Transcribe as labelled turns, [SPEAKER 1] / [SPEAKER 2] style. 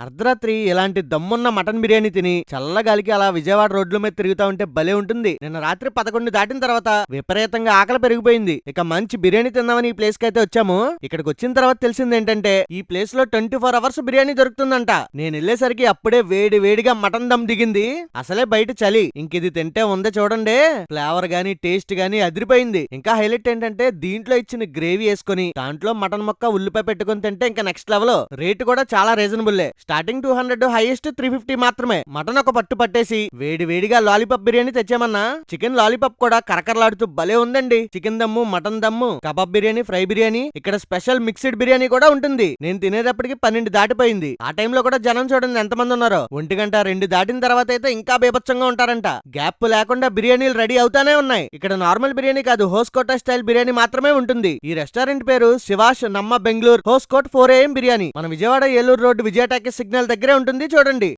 [SPEAKER 1] అర్ధరాత్రి ఇలాంటి దమ్మున్న మటన్ బిర్యానీ తిని చల్లగాలికి అలా విజయవాడ రోడ్ల మీద తిరుగుతా ఉంటే భలే ఉంటుంది. నిన్న రాత్రి పదకొండు దాటిన తర్వాత విపరీతంగా ఆకలి పెరిగిపోయింది. ఇక మంచి బిర్యానీ తిందామని ఈ ప్లేస్కి అయితే వచ్చాము. ఇక్కడికి వచ్చిన తర్వాత తెలిసింది ఏంటంటే ఈ ప్లేస్లో ట్వంటీ ఫోర్ అవర్స్ బిర్యానీ దొరుకుతుందంట. నేను వెళ్ళేసరికి అప్పుడే వేడి వేడిగా మటన్ దమ్ దిగింది. అసలే బయట చలి. ఇంక ఇది తింటే ఉందే చూడండి. ఫ్లేవర్ గానీ టేస్ట్ గానీ అదిరిపోయింది. ఇంకా హైలైట్ ఏంటంటే దీంట్లో ఇచ్చిన గ్రేవీ వేసుకొని దాంట్లో మటన్ మొక్క ఉల్లిపాయ పెట్టుకుని తింటే ఇంకా నెక్స్ట్ లెవెల్. రేట్ కూడా చాలా reasonable. Starting two hundred highest three fifty మాత్రమే. మటన్ ఒక పట్టు పట్టేసి వేడి వేడిగా లాలీపాప్ బిర్యానీ తెచ్చామన్నా చికెన్ లాలీపాప్ కూడా కరకరలాడుతూ భలే ఉందండి. చికెన్ దమ్ము మటన్ దమ్ము కబాబ్ బిర్యానీ ఫ్రై బిర్యానీ ఇక్కడ స్పెషల్ మిక్స్డ్ బిర్యానీ కూడా ఉంటుంది. నేను తినేటప్పటికి పన్నెండు దాటిపోయింది. ఆ టైంలో కూడా జనం చూడండి ఎంతమంది ఉన్నారో. ఒంటి గంట రెండు దాటిన తర్వాత అయితే ఇంకా బీభత్సంగా ఉంటారంట. గ్యాప్ లేకుండా బిర్యానీలు రెడీ అవుతానే ఉన్నాయి. ఇక్కడ నార్మల్ బిర్యానీ కాదు హోస్కోటా స్టైల్ బిర్యానీ మాత్రమే ఉంటుంది. ఈ రెస్టారెంట్ పేరు శివాష్ నమ్మ బెంగళూరు హోస్కోట్ ఫోర్ ఏఎం బిర్యానీ. మన విజయవాడ ఏలూరు రోడ్డు విజయటాకి సిగ్నల్ దగ్గరే ఉంటుంది చూడండి.